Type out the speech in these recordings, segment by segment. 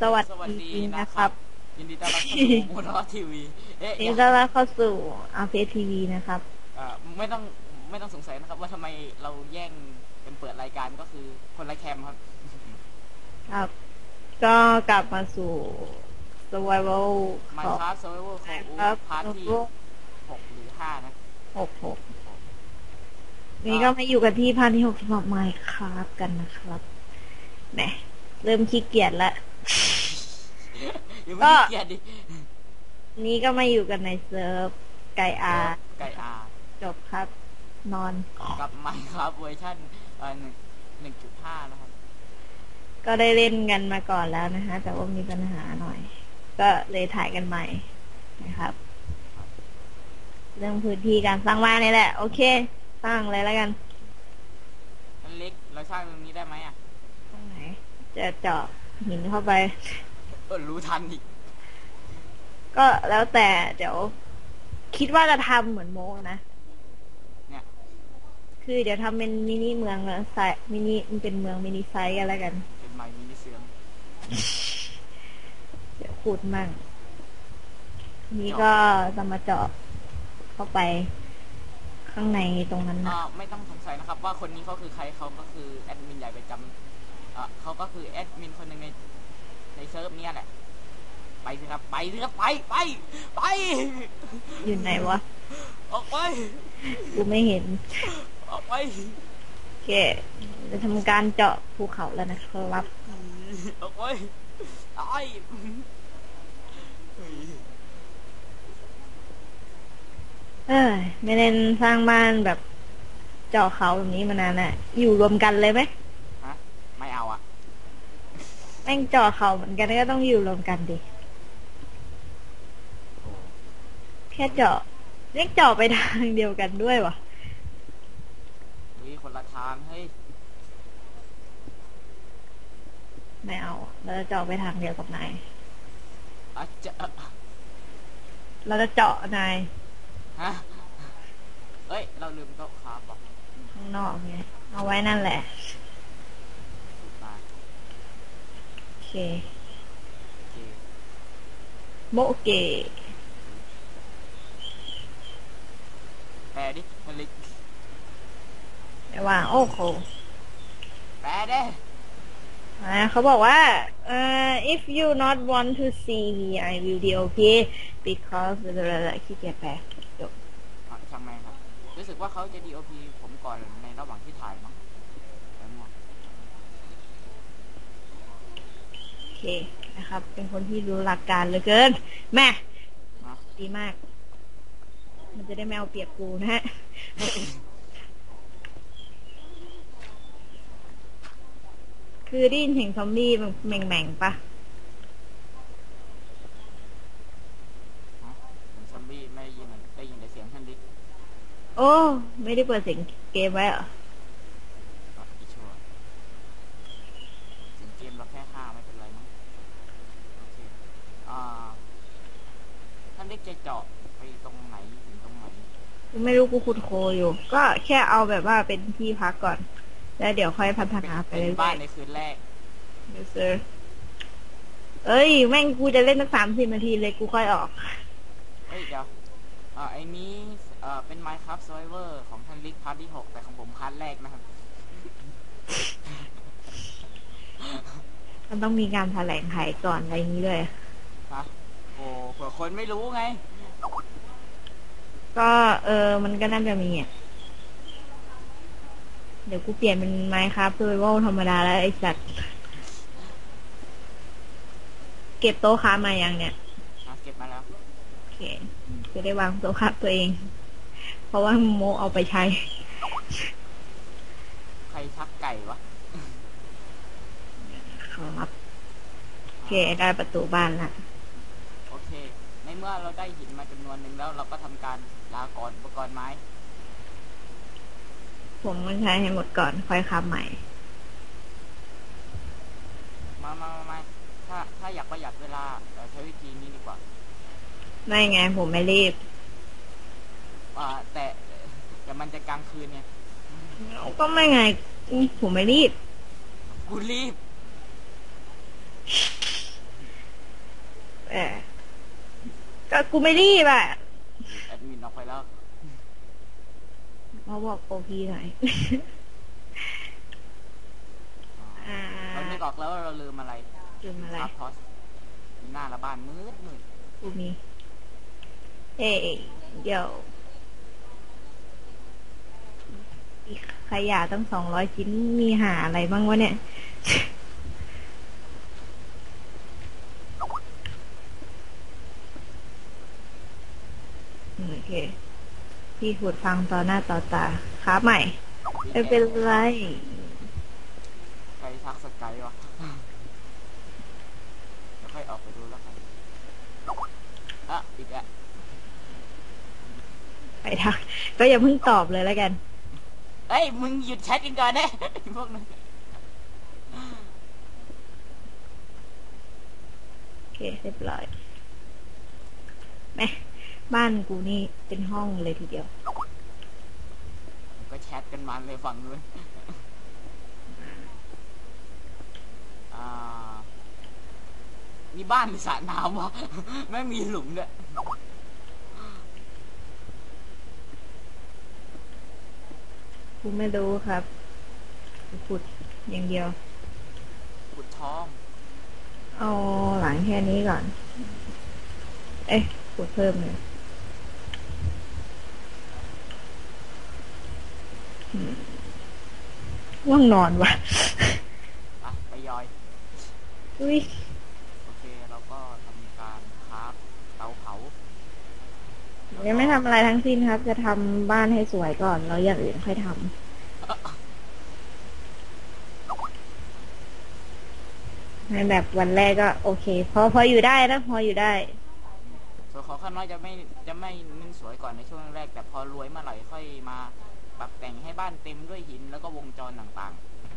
สวัสสวัสดีดีนะนะคครัรับ บ ยินดีต้อนรับเข้าสู่มูลทีวี เอ๊ะยินดีต้อนรับเข้าสู่อาเพทีวีนะครับเอ่อไม่ต้องไม่ต้องสงสัยนะครับ ว่าทำไมเราแย่งเป็นเปิดรายการก็คือคนละแคมครับ ครับ ก็กลับมาสู่ survival มาของคราฟเซอร์ไวเวอร์ของอูครับพาร์ทที่หกหรือห้านะหกหกนี่ก็มาอยู่กันที่พาร์ทที่หกสำหรับไมค์ครับกันนะครับแหมเริ่มขี้เกียจละยังไม่ก็เกียดดินี่ก็มาอยู่กันในเซิร์ฟไกอาไก่อาจบครับ นอน กับไมครับเวอร์ชันเอ่อหนึ่งหนึ่งจุดห้านะครับก็ได้เล่นกันมาก่อนแล้วนะฮะแต่ว่ามีปัญหาหน่อย ก็เลยถ่ายกันใหม่นะครับ เรื่องพื้นที่การสร้างบ้านนี่แหละ โอเค สร้างเลยแล้วกันอันเล็กเราสร้างตรงนี้ได้ไหมอะตรงไหน จะเจาะหินเข้าไป เออรู้ทันอีก ก็แล้วแต่เดี๋ยว คิดว่าจะทำเหมือนโมนะเนี่ยคือเดี๋ยวทำเป็นมินิเมืองแล้วไซส์มินิมันเป็นเมืองมินิไซส์กันแล้วกัน เป็นไม้มินิเสื่อมเดี๋ยว พูดมั่ง นี่ก็จะมาเจาะเข้าไปข้างในตรงนั้นเอ่นะอไม่ต้องสงสัยนะครับ ว่าคนนี้เขาคือใครเขาก็คือแอดมินใหญ่ประจำเอ่อเขาก็คือแอดมินคนหนึ่งในในเซิร์ฟเนี้ยแหละ ไปสิครับ ไปสิครับไปไปไป อยู่ไหนวะ ออกไป กูไม่เห็น ออกไป โอเค จะทำการเจาะภูเขาแล้วนะครับ ออกไปตาย เอ้ยไม่เล่นสร้างบ้านแบบ เจาะเขาแบบนี้มานานน่ะอยู่รวมกันเลยไหมฮะไม่เอาอะแม่งเจาะเขาเหมือนกันก็ต้องอยู่รวมกันดิแค่เจาะเรียกเจาะไปทางเดียวกันด้วยวะเฮ้ยคนละทางเฮ้ยไม่เอาเราจะเจาะไปทางเดียวกับนายอาจจะ เราจะเจาะนายฮะเอ้ย เราลืมโต๊ะครับอะข้างนอกไงเอาไว้นั่นแหละมาโอเค โอเคโมเกแปลดิมันลิกไม่ว่างโอ้โห แปลเด้อ่า เขาบอกว่าเอ่อ if you not want to see me I will be okay because ขี้เกียจแปลจบอะช่างแม่งครับ รู้สึกว่าเขาจะ DOP ผมก่อนในระหว่างที่ถ่ายมั้งแล้วมั่วโอเคนะครับ เป็นคนที่รู้หลักการเหลือเกิน แม่นะดีมาก มันจะได้ไม่เอาเปรียบกูนะฮะ คือได้ยินเสียงซอมบี้แบบแหม่งๆปะฮะผมซอมบี้ไม่ได้ยินมันได้ยินแต่เสียงท่านลิกโอ้ ไม่ได้เปิดเสียงเกมไว้เหรอก็อีชัวร์เสียงเกมเราแค่ห้าไม่เป็นไรมั้งโอเคอ่าท่านลิกจะเจาะไปตรงไหนถึงตรงไหน กูไม่รู้กูขุดโคอยู่ ก็แค่เอาแบบว่าเป็นที่พักก่อน แล้วเดี๋ยวค่อยพัฒนาไปเป็นเรื่บ้าอนยในคืนแรกๆ Yes sir เอ้ย แม่งกูจะเล่นสักสามสิบนาทีเลยกูค่อยออก เฮ้ยเดี๋ยวอ่าไอ้นี้เอ่อเป็น Minecraft Survivor ของท่านลิกพาร์ทที่หกแต่ของผมพาร์ทแรกนะครับ มันต้องมีการแถลงไขก่อนอะไรอย่างนี้ด้วยฮะโอ้เผื่อคนไม่รู้ไง ก็เออมันก็น่าจะมีอะ เดี๋ยวกูเปลี่ยนเป็นไมค์ครับเ u r v i v a l ธรรมดาแล้วไอ้สัตว์เก็บโต๊ะค้ามายังเนี่ยอะเก็บมาแล้ว โอเคจะได้วางโต๊ะค้าตัวเอง เพราะว่าโมเอาไปใช้ ใครชักไก่วะ ครับ โอเคได้ประตูบ้านละโอเค ในเมื่อเราได้หินมาจำนวนหนึ่งแล้วเราก็ทำการลาก่อนอุปกรณ์ไม้ ผมมันใช้ให้หมดก่อน ค่อยค้าใหม่ มามามามาถ้าถ้าาอยากประหยัดเวลาเอ่อใช้วิธีนี้ดีกว่า ไม่ไงผมไม่รีบ อ่า แต่แต่มันจะกลางคืนเนี่ย ก็ไม่ไงอืมผมไม่รีบ กูรีบเออก็กูไม่รีบอะ แอดมินออกไปแล้ว มาบอกโอพีหน่อยอ่าเราไม่บอกแล้วว่าเราลืมอะไรลืมอะไรครับพอสหน้าละบ้านมืดมืดกูมีเอ้ยเดี๋ยวมีขยะตั้งสองร้อยชิ้นมีหาอะไรบ้างวะเนี่ย โอเค พี่ขุดฟังต่อหน้าต่อตาค้าใหม่ ไม่เป็นไรใครทักสกายวะเดี๋ยวค่อยออกไปดูแล้วกันอะอีกแล้วไปทักก็อย่าเพิ่งตอบเลยแล้วกัน เอ้ย มึงหยุดแชทกันก่อนนะไอ้พวกนั้นโอเคเรียบร้อยแม่ บ้านกูนี่เป็นห้องเลยทีเดียว ก็แชทกันมันเลยฝั่งนู้นอ่ามีบ้านหรือสระน้ำวะไม่มีหลุมด้วยกูไม่รู้ครับกูขุดอย่างเดียว ขุดท้อง เอาหลังแค่นี้ก่อน เอ๊ะขุดเพิ่มเลยอืม ว่างนอนวะอะไปยอย อุ้ยโอเคเราก็ทำการคราฟเตาเผายังไม่ทำอะไรทั้งสิ้นครับ จะทำบ้านให้สวยก่อน แล้วอย่างอื่นค่อยทำในแบบวันแรกก็ โอเค พอพออยู่ได้นะพออยู่ได้ ส่วนของข้างน้อยจะไม่จะไม่เน้นสวยก่อนในช่วงแรก แต่พอรวยเมื่อไหร่ค่อยมา ปรับแต่งให้บ้านเต็มด้วยหินแล้วก็วงจรต่าง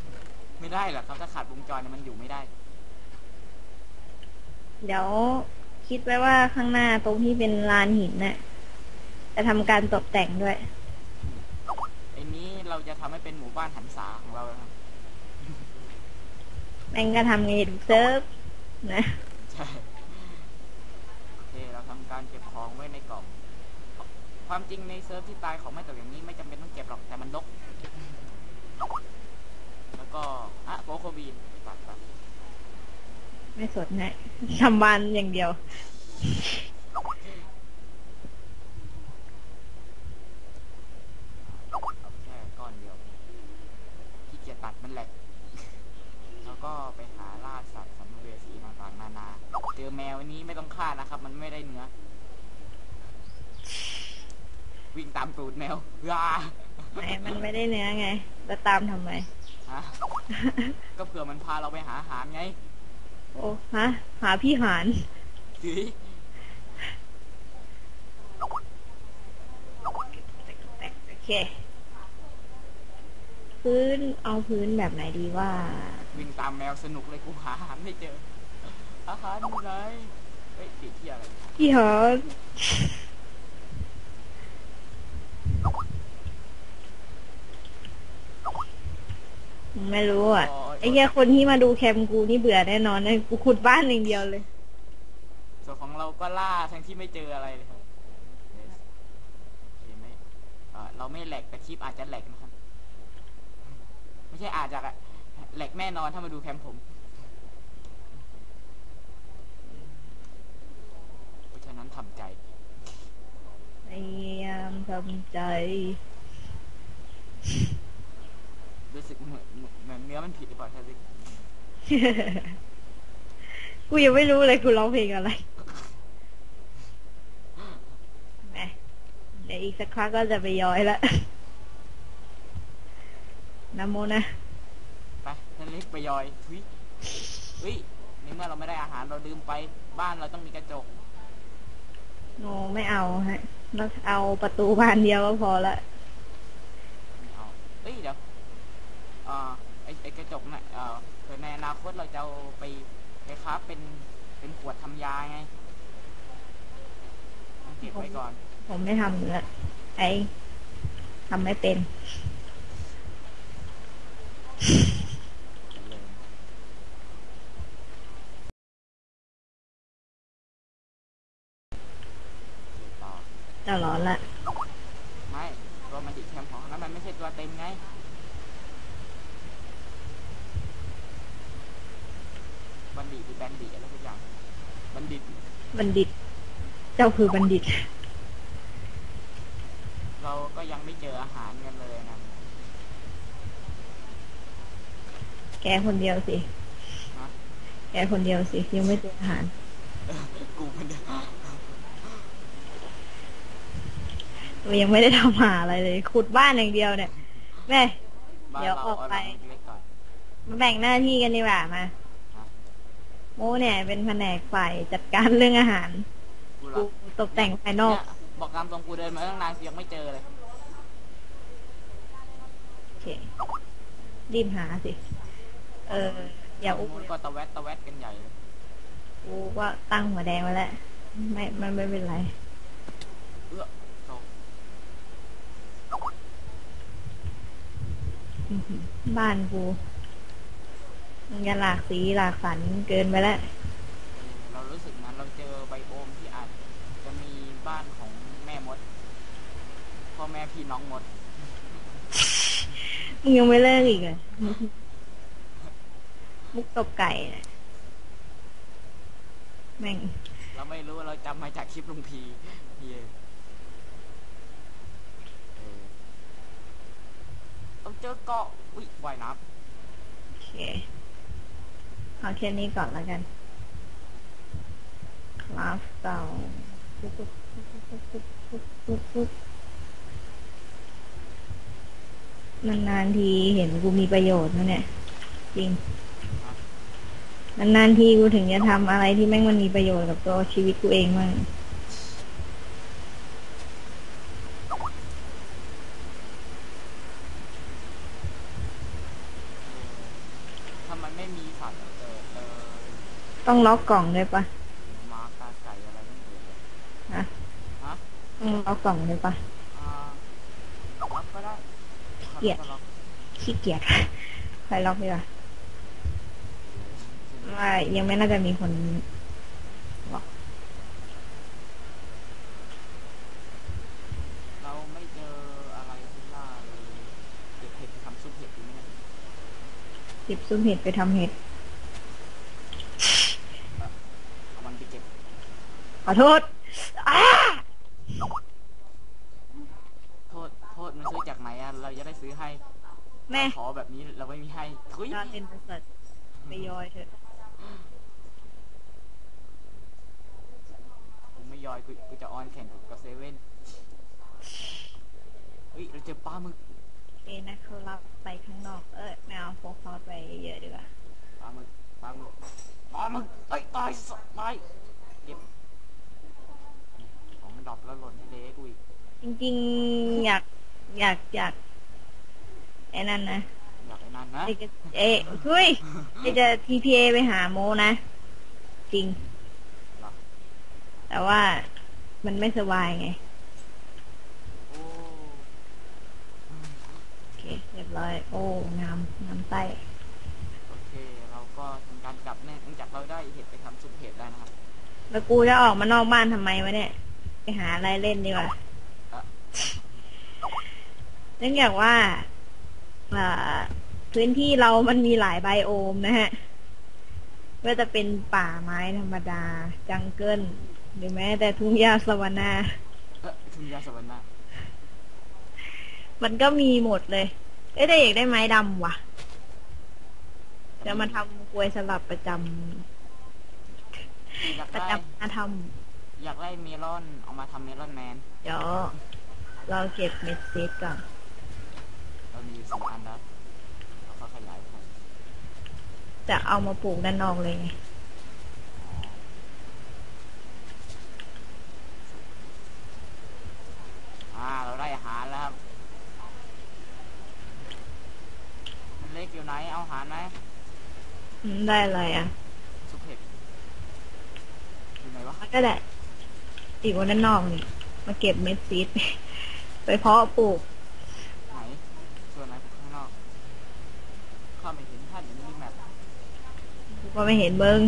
ๆ ไม่ได้หรอกครับถ้าขาดวงจรเนี่ยมันอยู่ไม่ได้ เดี๋ยวคิดไว้ว่าข้างหน้าตรงที่เป็นลานหินน่ะจะทำการตกแต่งด้วยไอ้นี้เราจะทำให้เป็นหมู่บ้านหันษาของเรานะครับแม่งก็ทำไงทุกเซิร์ฟนะ ใช่ โอเค เราทำการเก็บของไว้ในกล่อง ความจริงในเซิร์ฟที่ตายของไม่ตกอย่างนี้ไม่จำเป็นต้องเก็บหรอกแต่มันลกแล้วก็อะโกโคบีนตัดตัดไม่สดนะทำบานอย่างเดียวเอาแค่ก้อนเดียวขี้เกียจตัดมันแหลก แล้วก็ไปหาล่าสัตว์สัมภเวสีต่างๆนานา เจอแมวอันนี้ไม่ต้องฆ่านะครับ มันไม่ได้เนื้อ วิ่งตามตูดแมวว้าไหนมันไม่ได้เนื้อไงแล้วตามทำไม ฮะก็เผื่อมันพาเราไปหาอาหารไงโอ้ฮะ หาพี่หานสิโอเค พื้นเอาพื้นแบบไหนดีว่า วิ่งตามแมวสนุกเลยกูหาอาหารไม่เจอ อาหารอยู่ไหนเฮ้ยติดที่อะไร พี่หาน ไม่รู้อะไอ้แค่คนที่มาดูแคมกูนี่เบื่อแน่นอนนะกูขุดบ้านอย่างเดียวเลย ส่วนของเราก็ล่าทั้งที่ไม่เจออะไรเลยครับเห็นไหมเอ่อเราไม่แหลกแต่คลิปอาจจะแหลกนะครับ ไม่ใช่อาจจะอะแหลกแน่นอนถ้ามาดูแคมผมเพราะฉะนั้นทำใจพยายามทำใจ รู้สึกเหมือนเหมือนเนื้อมันผิดหรือเปล่าท่านสิกูยังไม่รู้เลยกูร้องเพลงอะไรแหมเดี๋ยวอีกสักครั้งก็จะไปย้อยละนะโมนะ ไปท่านเล็กไปยอยทุยเฮ้ยในเมื่อเราไม่ได้อาหารเราลืมไปบ้านเราต้องมีกระจกโนไม่เอาฮะแล้วเอาประตูบานเดียวก็พอละไม่เอาเอ้ยเดี๋ยว อ่าไอไอกระจกน่ะเอ่อเผื่อในอนาคตเราจะเอาไปไปค้าฟเป็นเป็นขวดทำยาไงต้องเก็บไว้ก่อน ผมไม่ทำเนื้อไอ้ทำไม่เป็นเจริญโอเคต่อจะร้อนละ ไม่ตัวมันติดแคมป์ของนั้นมันไม่ใช่ตัวเต็มไง บัณฑิตหรือแบนดิตอะไรทุกอย่างบัณฑิต บัณฑิต เจ้าคือบัณฑิต เราก็ยังไม่เจออาหารกันเลยนะ แกคนเดียวสิฮะแกคนเดียวสิ ยังไม่เจออาหาร กูมันเดียวเรายังไม่ได้ทำหาอะไรเลย ขุดบ้านอย่างเดียวเนี่ย แม่บ้านเดี๋ยวเราออกเอาไปหลังเล็กๆก่อนมาแบ่งหน้าที่กันดีกว่ามาฮะ โมเนี่ย เป็นแผนกฝ่ายจัดการเรื่องอาหารกูเหรกูอตกแต่งภายนอก เนี่ยบอกตามตรงกูเดินมาตั้งนานยังไม่เจอเลย โอเค รีบหาสิ เออ อย่าตรอุ้งมนู้นก็ตะแวดตะแวดกันใหญ่เลยกูก็ตั้งหัวแดงไว้แล้ว ไม่ มันไม่เป็นไร เอื้อโตอื้อหือบ้านกู มันจะหลากสีหลากสันเกินไปแล้วเออเรารู้สึกนั้นเราเจอไบโอมที่อาจจะมีบ้านของแม่มดพ่อแม่พี่น้องมดมึงยังไม่เลิกอีกเลยมุกตบไก่เนี่ยแม่ง เราไม่รู้เราจำมาจากคลิปลุงพีเย่เออต้องเจอเกาะ อุ้ยว่ายน้โอเค เอาแค่นี้ก่อนแล้วกัน คลาสเก่าปุ๊บปุ๊บปุ๊บปุ๊บปุ๊บปุ๊บปุ๊บนานทีเห็นกูมีประโยชน์นะเนี่ย จริง นานๆทีกูถึงจะทำอะไรที่แม่งมันมีประโยชน์กับตัวชีวิตกูเองมั่งทำถ้ามันไม่มีสัตว์ ต้องล็อกกล่องด้วยปะหมากาไก่อะไรไม่เกิดเลยฮะฮะต้องล็อกกล่องด้วยปะอ่าล็อกก็ได้เกลียดล็อกขี้เกียจใครล็อกดีกว่าว่ายังไม่น่าจะมีคนล็อกเราไม่เจออะไรที่ล่าเลยเก็บเห็ดไปทำซุปเห็ดดีไหมเนี่ยจิบซุปเห็ดไปทำเห็ด เอามันไปเก็บ ข อโทษอ้าโทษ โทษ มันซื้อจากไหนอะ เราจะได้ซื้อให้แม่ขอแบบนี้เราไม่มีให้ทุยยอดเล่นประเสริฐไปยอยเถอะกูไม่ยอยกูกูจะออนแข่งกับเซเว่นเฮ้ย เราเจอปลาหมึกโอเคนะครับไปข้างนอก เอ้ยไม่เอาโฟกัสไปเยอะดีกว่าปลาหมึกปลาหมึกปลาหมึกเอ้ยตายสัตว์ตายเก็บของมัน ดรอปแล้วหล่นที่เละกูอีกจริงๆ อยากอยากอยากไอ้นั่นนะอยากไอ้นั่นนะไอ้จะเอ้ยเฮ้ยไอ้จะ TPA ไปหาโมนะ จริง เหรอแต่ว่ามันไม่สบายไง โอ้โอเค เรียบร้อย โอ้งามงามไส้โอเค เราก็ทำการกลับเนี่ยเนื่องจากเราได้เห็ดไปทำซุปเห็ดได้นะครับ แล้วกูจะออกมานอกบ้านทำไมวะเนี่ย ไปหาอะไรเล่นดีกว่าอะเนื่องจากว่าอ่าพื้นที่เรามันมีหลายไบโอมนะฮะว่าจะเป็นป่าไม้ธรรมดา จังเกิลหรือแม้แต่ทุ่งหญ้าสวานาเออทุ่งยาสวรรค์นะมันก็มีหมดเลย เอ้ยแต่อยากได้ไม้ดำว่ะ จะมาทำกลวยสลับประจอยากำประได้จำมาท อยากได้เมลอนเอามาทำเมลอนแมนำเดี๋ยวเราเก็บเม็ดเซตก่อน เรามีอยู่สี่อันแล้วเราก็ขยายพันธุ์จะเอามาปลูกด้านนอกเลยไงอ่าเราได้อาหารแล้วครับมันเล็กอยู่ไหน เอาอาหารไหมอืมได้อะไรอะซุปเห็ดไหนวะมันก็ได้ อีกวันด้านนอกนี่ มาเก็บเม็ดซีด ไปเพาะปลูก ไหนส่วนไหนข้างนอกข้าไม่เห็นท่านอยู่ในมินิแมปกูก็ไม่เห็นมึง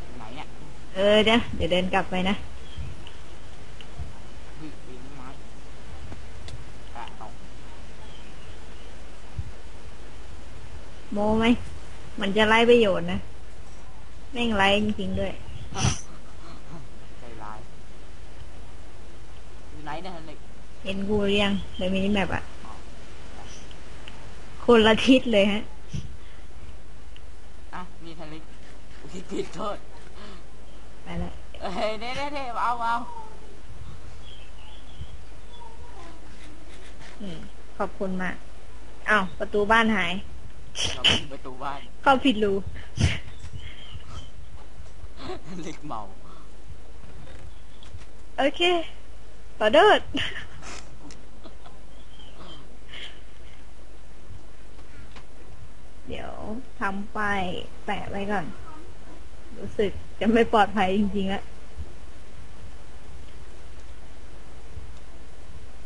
อยู่ไหนเนี่ยเออเดี๋ยวเดี๋ยวเดินกลับไปนะเฮ้ยปีนไม้แปะตกโมไหม มันจะไล่ประโยชน์นะ แม่งไล่จริงๆด้วย ใจร้ายอยู่ไหนเนี่ยท่านเล็กเห็นกูหรือยังในมินิแมปอะคนละทิศเลยฮะอะนี่ท่านเล็กอุ๊ยผิดโทษไปละเอ้ยเน่เน่เน่เอาเอาอืมขอบคุณมาก อ้าว ประตูบ้านหายเราปิดประตูบ้าน เข้าผิดรูท่าน เล็กเมา โอเคต่อเดิดเดี๋ยวทำป้ายแปะไว้ก่อน รู้สึกจะไม่ปลอดภัยจริงๆแล้ว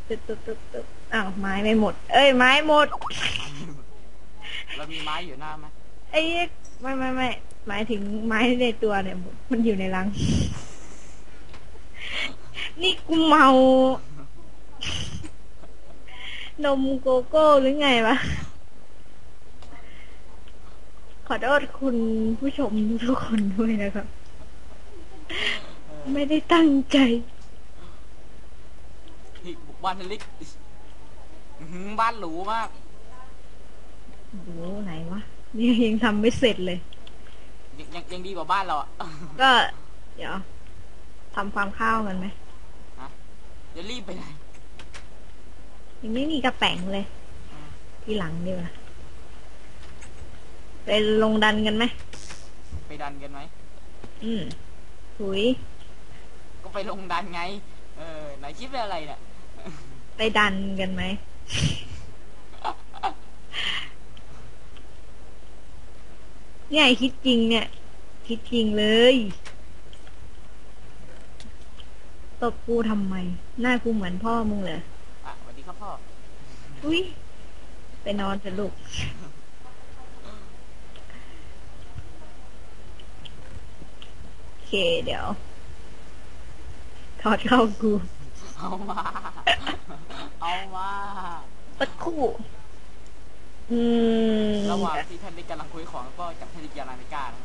ตึ๊บตึ๊บตึ๊บตึ๊บอ้าวไม้ไม่หมด เอ้ยไม้หมด เรามีไม้อยู่หน้าไหมไอ้เหี้ยไม่ไม่ไม่ หมายถึงไม้ในตัวเนี่ย มันอยู่ในรัง นี่กูเมา นมโกโก้หรือไงวะ ขอโทษคุณผู้ชมทุกคนด้วยนะครับ ไม่ได้ตั้งใจนี่บุกบ้านท่านเล็กอื้อหือบ้านหรูมากโอ้ไหนวะ นี่ยังทำไม่เสร็จเลย ยังยังยังดีกว่าบ้านเราอะก็เดี๋ยวทำฟาร์มข้าวกันไหมจะรีบไปไหนยังไม่มีกระแป๋งเลย ทีหลังดีกว่าไปลงดันกันไหมไปดันกันไหมอืมถุยก็ไปลงดันไง เออไหนคิดเป็นอะไรเนี่ย ไปดันกันไหม เนี่ยคิดจริงเนี่ย คิดจริงเลย ตบกูทำไม หน้ากูเหมือนพ่อมึงเลยอะสวัสดีครับพ่อ อุ้ยไปนอนเถอะลูก โอเคเดี๋ยว ถอดเข้ากู เอามาเอามา ปัดคู่ อืม ระหว่างที่ท่านได้กำลังคุยของก็จับท่านดิกยาลาไม่กล้านะ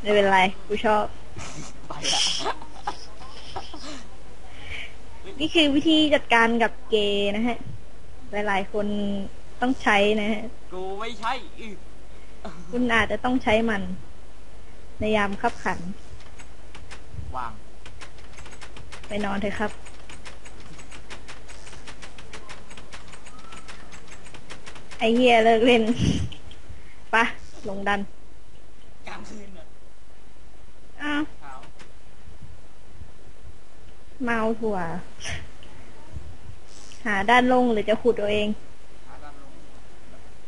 ไม่เป็นไรกูชอบ ไปละ นี่คือวิธีจัดการกับเกย์นะฮะ หลายๆ คนต้องใช้นะฮะ กูไม่ใช่อื้อคุณอาจจะต้องใช้มัน ในยามขับขัน วาง ไปนอนเถอะครับ ไอเฮียเลิกเล่นปะลงดันกลางคืนอะอ้าวเช้าเมาถั่ว หาด้านลงหรือจะขุดเอาเอง หาดันลง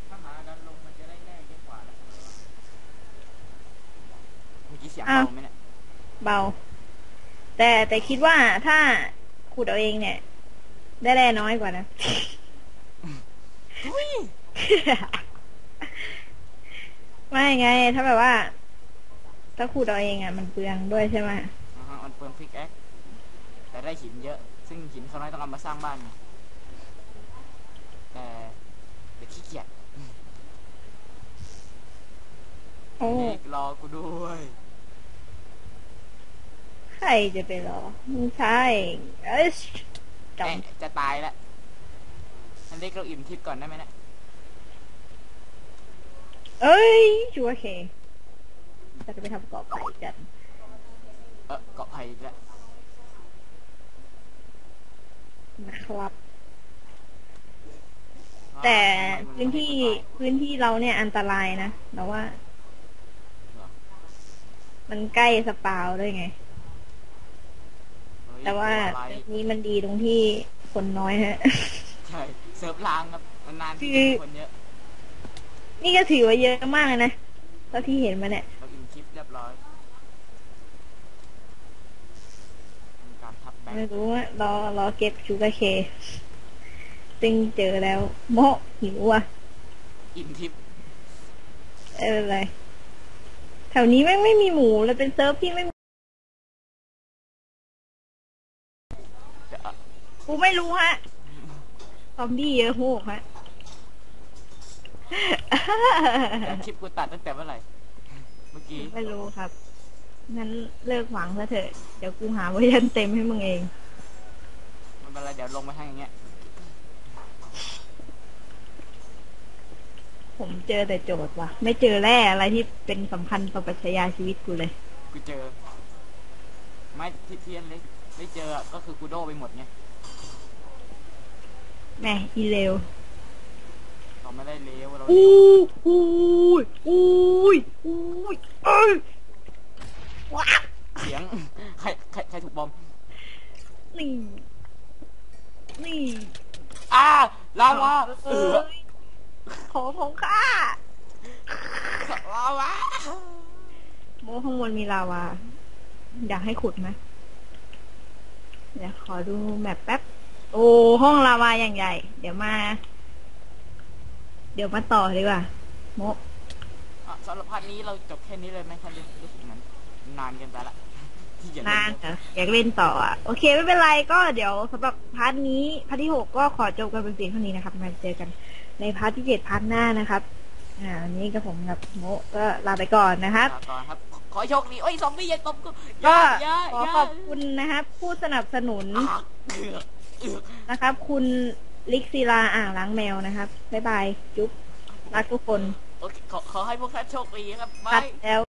ถ้าหาดันลงมันจะได้แน่เยอะกว่านะเมื่อกี้เสียงอ้าวเบาไหมเนี่ยเบา แต่แต่คิดว่าถ้าขุดเอาเองเนี่ย ได้แร่น้อยกว่านะทุย ไม่ไง ถ้าแบบว่า ถ้าขุดเอาเองอะ มันเปลืองด้วยใช่ไหมอ่าฮะมันเปลืองพิกแอคแต่ได้หินเยอะ ซึ่งหินเขาน้อยต้องเอามาสร้างบ้านไงแต่แต่ขี้เกียจโอ้เด็กรอกูด้วยใครจะไปรอไม่ใช่เอ้ยจเอ๊ะจะตายแล้วท่านเด็กเราอิ่มทิพย์ก่อนได้ไหมเนี่ยำ เอ้ยชัวร์เคจะไปทำกรอบไก่กันเออเกาะไผ่อีกแล้วนะครับ แต่ทำไมมัพื้นที่ไม่ให้กูตายพื้นที่เราเนี่ยอันตรายนะแต่ว่าเหรอมันใกล้สปาวด้วยไงเฮ้ยแต่ว่าอะไรเซิร์ฟนี้มันดีตรงที่คนน้อยฮะ ใช่ เซิร์ฟล้างครับนานๆคืที่อคนเยอะ นี่ก็ถือว่าเยอะมากเลยนะเท่าที่เห็นมาเนี่ยเราอิ่มทิพย์เรียบร้อยทำการทับแบงไม่ค์รู้อะรอรอเก็บชูการ์เคตึงเจอแล้วโมะหิวอะอิ่มทิพย์เอออะไรแถวนี้แม่งไม่มีหมูเลยเป็นเซิร์ฟที่ไม่มีจะอะกูไม่รู้ฮะซอมบี้เยอะโหกฮะแต่ คลิปกูตัดตั้งแต่เมื่อไหร่ เมื่อกี้ ไม่รู้ครับงั้นเลิกหวังซะเถอะ เดี๋ยวกูหาเวอร์ชันเต็มให้มึงเอง มันเป็นไรเดี๋ยวลงไปให้อย่างเงี้ย ผมเจอแต่โจทย์ว่ะ ไม่เจอแร่อะไรที่เป็นสำคัญต่อปรัชญาชีวิตกูเลย กูเจอ ไม่ที่เทียนเลยไม่เจออะก็คือกูโดไปหมดไงแหม่อีเลวเรา ไม่ได้เลวเราอู้อู้ยอู้ยอู้ยเอ้ยว้าวเสียงใครใครใครถูกบอมนี่นี่อ้าลาวาเอเอออขอของข้าลาวาโมข้างบนมีลาวา อยากให้ขุดไหมเดี๋ยวขอดูแมปแป๊บ โอ้ ห้องลาวาอย่างใหญ่ เดี๋ยวมา เดี๋ยวมาต่อดีกว่าโมอะสำหรับพาร์ทนี้เราจบแค่นี้เลยไหมครับรู้สึกเหมือนนานเกินไปละที่จะนานเหรออยากเล่นต่ออะ โอเค ไม่เป็นไรก็เดี๋ยวสำหรับพาร์ทนี้พาร์ทที่หกก็ขอจบกันเป็นเพียงเท่านี้นะครับมาเจอกันในพาร์ทที่เจ็ดพาร์ทหน้านะครับ อ่าวันนี้กับผมกับโมก็ลาไปก่อนนะครับ ลาก่อนครับ ขอให้โชคดีโอ้ยซอมบี้อย่าตบกูก็อย่าขออย่าขอบคุณนะครับ ผู้สนับสนุนอะเอือกเอือกนะครับ คุณ ลิกศิลาอ่างล้างแมวนะครับ บ๊ายบาย จุ๊บรักทุกคน โอเคขอขอให้พวกท่านโชคดีครับตับาดยแล้ว